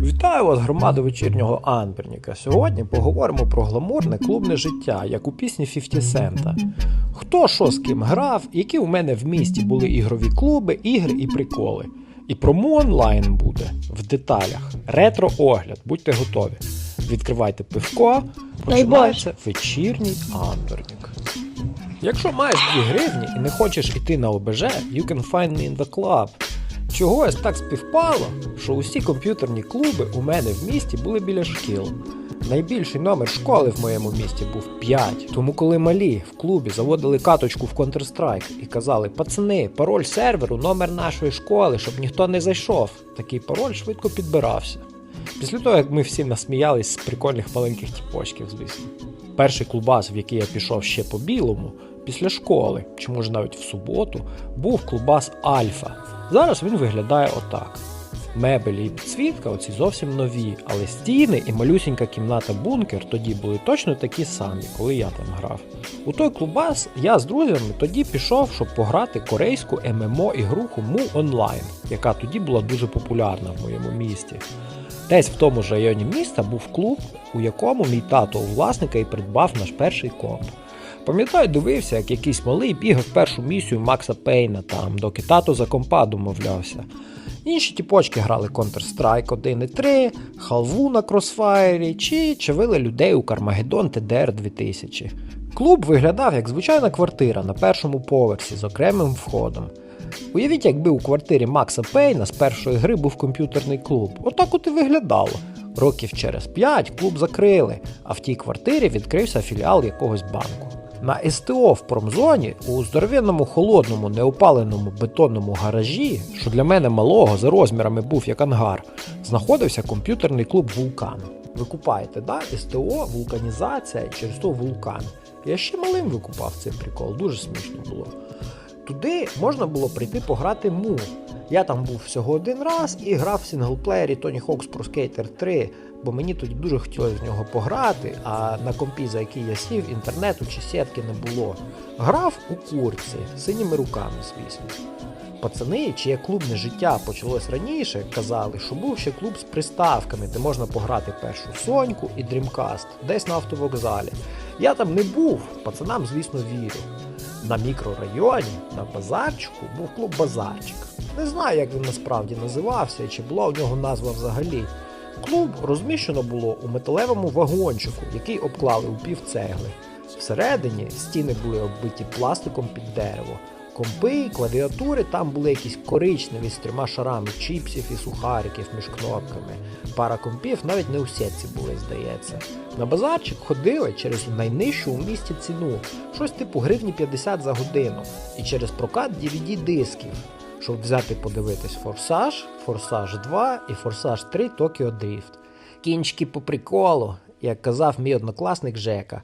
Вітаю вас, громада вечірнього Анберніка. Сьогодні поговоримо про гламурне клубне життя, як у пісні 50 Сента. Хто що з ким грав, які у мене в місті були ігрові клуби, ігри і приколи. І промо онлайн буде в деталях. Ретро-огляд, будьте готові. Відкривайте пивко, починається вечірній Анбернік. Якщо маєш 2 гривні і не хочеш іти на ОБЖ, you can find me in the club. Чогось так співпало, що усі комп'ютерні клуби у мене в місті були біля шкіл. Найбільший номер школи в моєму місті був 5. Тому коли малі в клубі заводили каточку в Counter-Strike і казали: пацани, пароль серверу, номер нашої школи, щоб ніхто не зайшов. Такий пароль швидко підбирався. Після того, як ми всі насміялись з прикольних маленьких тіпочків, звісно. Перший клубас, в який я пішов ще по білому, після школи, чи може навіть в суботу, був клубас Альфа. Зараз він виглядає отак. Мебелі і підсвітка оці зовсім нові, але стіни і малюсінька кімната бункер тоді були точно такі самі, коли я там грав. У той клубас я з друзями тоді пішов, щоб пограти корейську ММО ігруху Mu Online, яка тоді була дуже популярна в моєму місті. Десь в тому ж районі міста був клуб, у якому мій тато у власника і придбав наш перший комп. Пам'ятаю, дивився, як якийсь малий бігав першу місію Макса Пейна там, доки тато за компа домовлявся. Інші тіпочки грали Counter-Strike 1 і 3, халву на Crossfire чи чавили людей у Кармагеддон TDR 2000. Клуб виглядав як звичайна квартира на першому поверсі з окремим входом. Уявіть, якби у квартирі Макса Пейна з першої гри був комп'ютерний клуб. Отак от і виглядало. Років через 5 клуб закрили, а в тій квартирі відкрився філіал якогось банку. На СТО в промзоні у здоровенному холодному неопаленому бетонному гаражі, що для мене малого за розмірами був як ангар, знаходився комп'ютерний клуб Вулкан. Ви купаєте, да? СТО, вулканізація через то вулкан. Я ще малим викупав цей прикол, дуже смішно було. Туди можна було прийти пограти му. Я там був всього один раз і грав в синглплеєрі Tony Hawk's Pro Skater 3, бо мені тоді дуже хотілося в нього пограти, а на компі, за який я сів, інтернету чи сітки не було. Грав у курці, синіми руками, звісно. Пацани, чиє клубне життя почалось раніше, казали, що був ще клуб з приставками, де можна пограти першу Соньку і Dreamcast, десь на автовокзалі. Я там не був, пацанам, звісно, вірю. На мікрорайоні, на базарчику, був клуб Базарчик. Не знаю, як він насправді називався і чи була у нього назва взагалі. Клуб розміщено було у металевому вагончику, який обклали у пів цегли. Всередині стіни були оббиті пластиком під дерево. Компи, клавіатури там були якісь коричневі з трьома шарами чіпсів і сухариків між кнопками. Пара компів навіть не у сітці були, здається. На базарчик ходили через найнижчу у місті ціну, щось типу гривні 50 за годину, і через прокат DVD-дисків, щоб взяти подивитись Форсаж, Форсаж 2 і Форсаж 3 Токіо Дріфт. Кінчики по приколу, як казав мій однокласник Жека.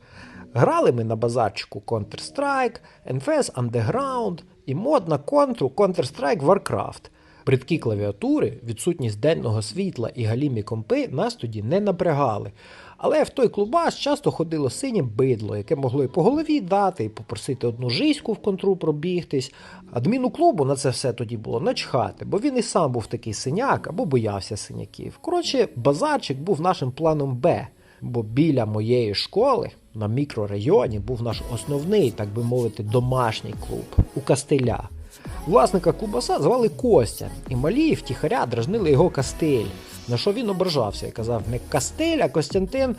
Грали ми на базарчику Counter-Strike, NFS Underground і мод на контру Counter-Strike Warcraft. Бридкі клавіатури, відсутність денного світла і галімі компи нас тоді не напрягали. Але в той клубас часто ходило синє бидло, яке могло і по голові дати, і попросити одну жиську в контру пробігтись. Адміну клубу на це все тоді було начхати, бо він і сам був такий синяк або боявся синяків. Коротше, базарчик був нашим планом Б, бо біля моєї школи на мікрорайоні був наш основний, так би мовити, домашній клуб у Кастеля. Власника Кубаса звали Костя, і малі втіхаря дражнили його Кастель, на що він ображався і казав не Кастель, а Костянтин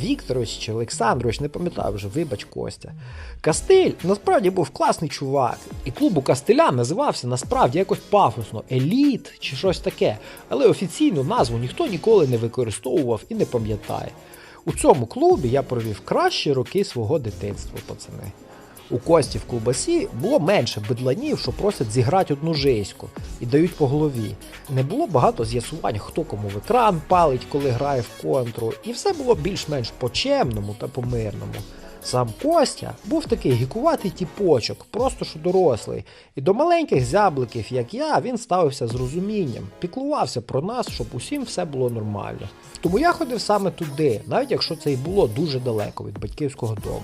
Вікторович чи Олександрович, не пам'ятаю вже, вибач Костя. Кастель насправді був класний чувак, і клуб у Кастеля називався насправді якось пафосно Еліт чи щось таке, але офіційну назву ніхто ніколи не використовував і не пам'ятає. У цьому клубі я провів кращі роки свого дитинства, пацани. У Кості в Кубасі було менше бидланів, що просять зіграти одну жейську і дають по голові. Не було багато з'ясувань, хто кому в екран палить, коли грає в контру, і все було більш-менш по-чемному та по-мирному. Сам Костя був такий гікуватий тіпочок, просто що дорослий, і до маленьких зябликів, як я, він ставився з розумінням, піклувався про нас, щоб усім все було нормально. Тому я ходив саме туди, навіть якщо це і було дуже далеко від батьківського дому.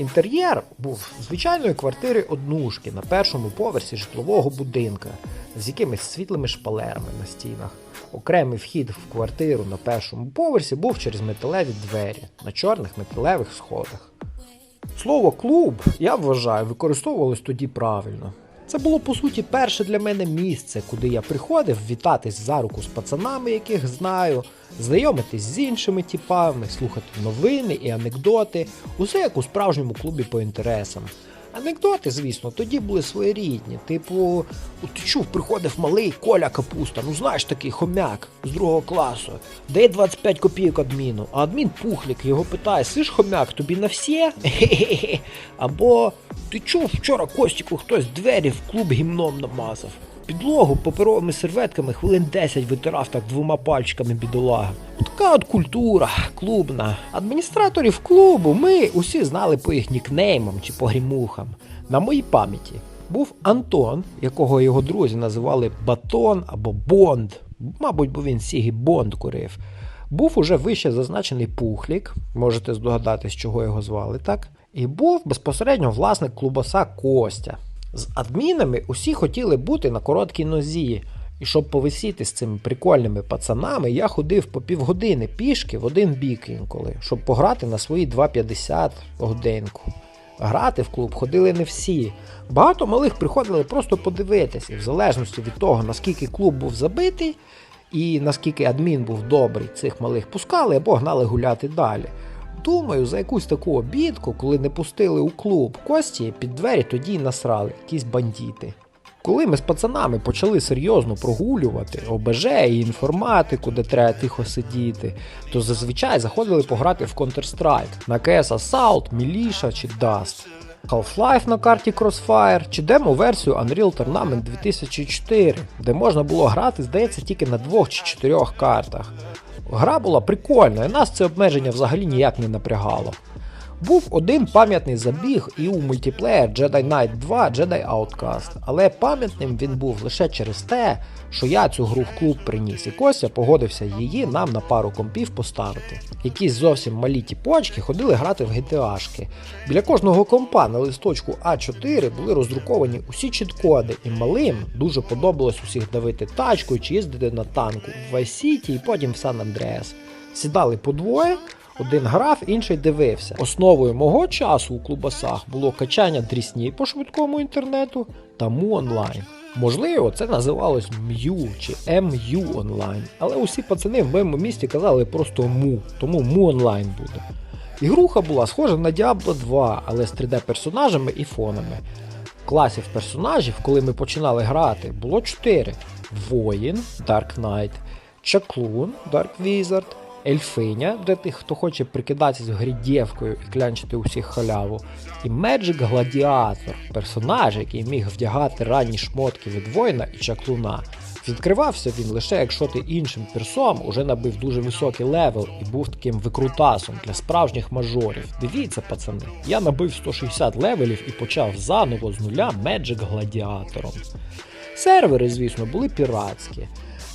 Інтер'єр був звичайної квартири однушки на першому поверсі житлового будинка з якимись світлими шпалерами на стінах. Окремий вхід в квартиру на першому поверсі був через металеві двері на чорних металевих сходах. Слово клуб, я вважаю, використовувалось тоді правильно. Це було по суті перше для мене місце, куди я приходив вітатись за руку з пацанами, яких знаю, знайомитись з іншими тіпами, слухати новини і анекдоти, усе як у справжньому клубі по інтересам. Анекдоти, звісно, тоді були своєрідні. Типу, «От ти чув, приходив малий Коля Капуста, ну знаєш такий хомяк з другого класу. Дає 25 копійок адміну, а адмін пухлік його питає: Сиш хомяк, тобі на всі? Або ти чув вчора Костіку хтось двері в клуб гімном намазав. Підлогу паперовими серветками хвилин 10 витирав так двома пальчиками бідолага. Така от культура клубна. Адміністраторів клубу ми усі знали по їх нікнеймам чи по грімухам. На моїй пам'яті був Антон, якого його друзі називали Батон або Бонд. Мабуть, бо він Сігі Бонд курив. Був уже вище зазначений Пухлік, можете здогадатись, чого його звали, так? І був безпосередньо власник клубаса Костя. З адмінами усі хотіли бути на короткій нозі. І щоб повисіти з цими прикольними пацанами, я ходив по півгодини пішки в один бік інколи, щоб пограти на свої 2,50 годинку. Грати в клуб ходили не всі. Багато малих приходили просто подивитися, в залежності від того, наскільки клуб був забитий і наскільки адмін був добрий, цих малих пускали або гнали гуляти далі. Думаю, за якусь таку обідку, коли не пустили у клуб Кості, під двері тоді й насрали якісь бандіти. Коли ми з пацанами почали серйозно прогулювати ОБЖ і інформатику, де треба тихо сидіти, то зазвичай заходили пограти в Counter-Strike на CS Assault, Militia чи Dust. Half-Life на карті Crossfire чи демо-версію Unreal Tournament 2004, де можна було грати, здається, тільки на двох чи чотирьох картах. Гра була прикольна, і нас це обмеження взагалі ніяк не напрягало. Був один пам'ятний забіг і у мультиплеєр Jedi Knight 2 Jedi Outcast, але пам'ятним він був лише через те, що я цю гру в клуб приніс, і Костя погодився її нам на пару компів поставити. Якісь зовсім малі тіпочки ходили грати в GTA-шки. Біля кожного компа на листочку А4 були роздруковані усі чіткоди, і малим дуже подобалось усіх давити тачкою чи їздити на танку в Vice City і потім в Сан Андреас. Сідали по двоє. Один грав, інший дивився. Основою мого часу у клубасах було качання дрісні по швидкому інтернету та му онлайн. Можливо, це називалось МЮ чи МЮ онлайн, але усі пацани в моєму місті казали просто му, тому му онлайн буде. Ігруха була схожа на Diablo 2, але з 3D-персонажами і фонами. Класів персонажів, коли ми починали грати, було 4: Воїн, Dark Knight, Чаклун, Dark Wizard, Ельфиня для тих, хто хоче прикидатися в грі дівкою і клянчити усіх халяву, і Magic Гладіатор, персонаж, який міг вдягати ранні шмотки від воїна і чаклуна. Відкривався він лише якщо ти іншим персом уже набив дуже високий левел і був таким викрутасом для справжніх мажорів. Дивіться, пацани, я набив 160 левелів і почав заново з нуля Magic Гладіатором. Сервери, звісно, були піратські.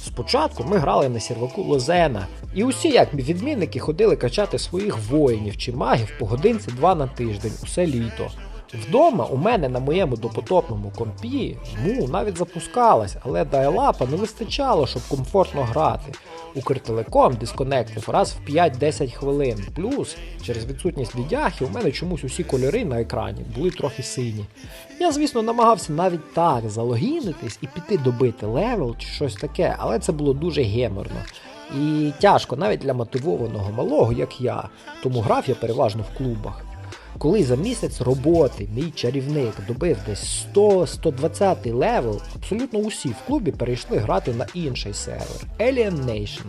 Спочатку ми грали на серваку Лозена, і усі, як відмінники, ходили качати своїх воїнів чи магів по годинці два на тиждень, усе літо. Вдома у мене на моєму допотопному компі му навіть запускалась, але дайлапа не вистачало, щоб комфортно грати. Укртелеком дисконектив раз в 5-10 хвилин. Плюс через відсутність віддяхи у мене чомусь усі кольори на екрані були трохи сині. Я, звісно, намагався навіть так залогінитись і піти добити левел чи щось таке, але це було дуже геморно. І тяжко навіть для мотивованого малого, як я, тому грав я переважно в клубах. Коли за місяць роботи мій чарівник добив десь 100-120 левел, абсолютно усі в клубі перейшли грати на інший сервер Alien Nation.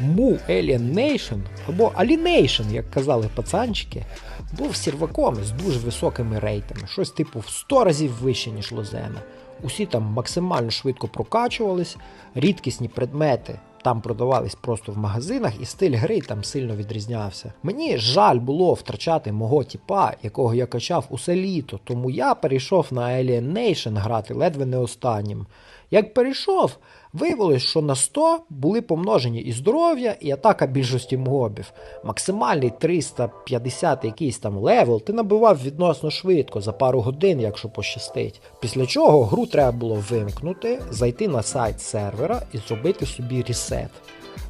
Му Alien Nation або Alienation, як казали пацанчики, був серваком з дуже високими рейтами, щось типу в 100 разів вище, ніж Лозена. Усі там максимально швидко прокачувались, рідкісні предмети там продавались просто в магазинах, і стиль гри там сильно відрізнявся. Мені жаль було втрачати мого тіпа, якого я качав усе літо, тому я перейшов на Alien Nation грати ледве не останнім. Як перейшов, виявилось, що на 100 були помножені і здоров'я, і атака більшості мобів. Максимальний 350 якийсь там левел ти набивав відносно швидко за пару годин, якщо пощастить. Після чого гру треба було вимкнути, зайти на сайт сервера і зробити собі ресет.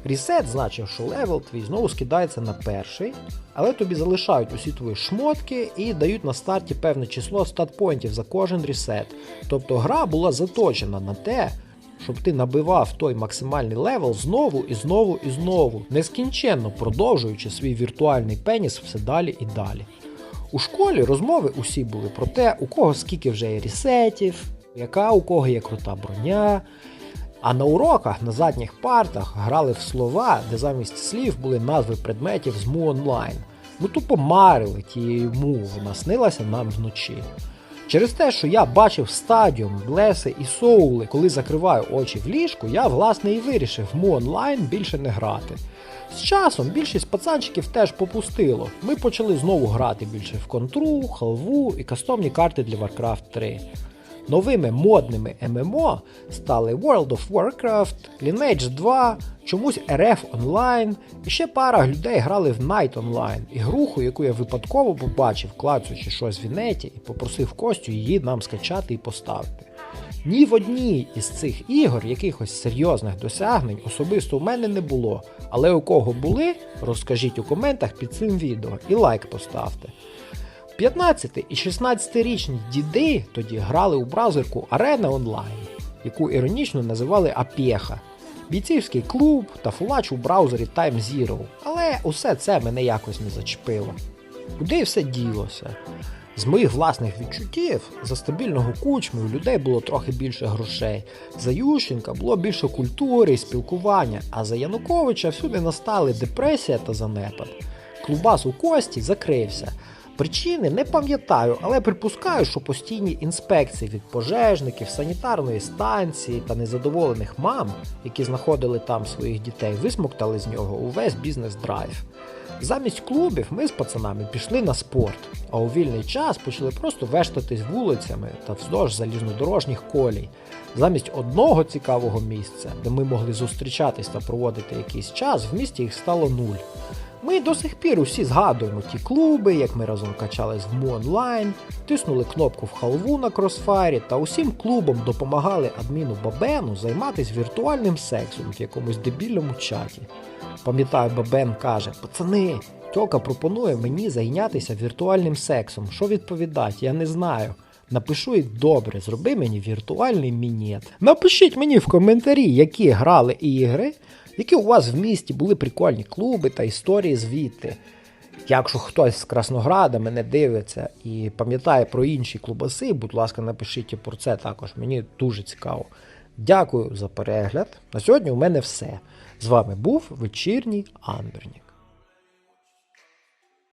Ресет значив, що левел твій знову скидається на перший, але тобі залишають усі твої шмотки і дають на старті певне число статпоінтів за кожен ресет. Тобто гра була заточена на те, щоб ти набивав той максимальний левел знову і знову і знову, нескінченно продовжуючи свій віртуальний пеніс все далі і далі. У школі розмови усі були про те, у кого скільки вже є ресетів, яка у кого є крута броня. А на уроках на задніх партах грали в слова, де замість слів були назви предметів з Му онлайн. Ми тупо марили тією му, вона снилася нам вночі. Через те, що я бачив стадіум, блеси і соули, коли закриваю очі в ліжку, я власне і вирішив Му онлайн більше не грати. З часом більшість пацанчиків теж попустило. Ми почали знову грати більше в контру, халву і кастомні карти для Warcraft 3. Новими модними ММО стали World of Warcraft, Lineage 2, чомусь RF Online, і ще пара людей грали в Night Online, ігруху, яку я випадково побачив, клацаючи щось в інеті, і попросив Костю її нам скачати і поставити. Ні в одній із цих ігор якихось серйозних досягнень особисто у мене не було, але у кого були, розкажіть у коментах під цим відео і лайк поставте. 15 і 16-річні діди тоді грали у браузерку Arena Online, яку іронічно називали Апєха, бійцівський клуб та фулач у браузері Time Zero, але усе це мене якось не зачепило. Куди все ділося? З моїх власних відчуттів за стабільного кучми у людей було трохи більше грошей. За Ющенка було більше культури і спілкування, а за Януковича всюди настали депресія та занепад. Клубас у Кості закрився. Причини не пам'ятаю, але припускаю, що постійні інспекції від пожежників, санітарної станції та незадоволених мам, які знаходили там своїх дітей, висмоктали з нього увесь бізнес-драйв. Замість клубів ми з пацанами пішли на спорт, а у вільний час почали просто вештатись вулицями та вздовж залізнодорожніх колій. Замість одного цікавого місця, де ми могли зустрічатись та проводити якийсь час, в місті їх стало нуль. Ми до сих пір усі згадуємо ті клуби, як ми разом качались в Му онлайн, тиснули кнопку в халву на кросфайрі та усім клубам допомагали адміну Бабену займатися віртуальним сексом в якомусь дебільному чаті. Пам'ятаю, Бабен каже: пацани, тьока пропонує мені зайнятися віртуальним сексом. Що відповідати? Я не знаю. Напишу і добре, зроби мені віртуальний мінет. Напишіть мені в коментарі, які грали ігри, які у вас в місті були прикольні клуби та історії звідти. Якщо хтось з Краснограда мене дивиться і пам'ятає про інші клубаси, будь ласка, напишіть про це також. Мені дуже цікаво. Дякую за перегляд. На сьогодні у мене все. З вами був вечірній Амбернік.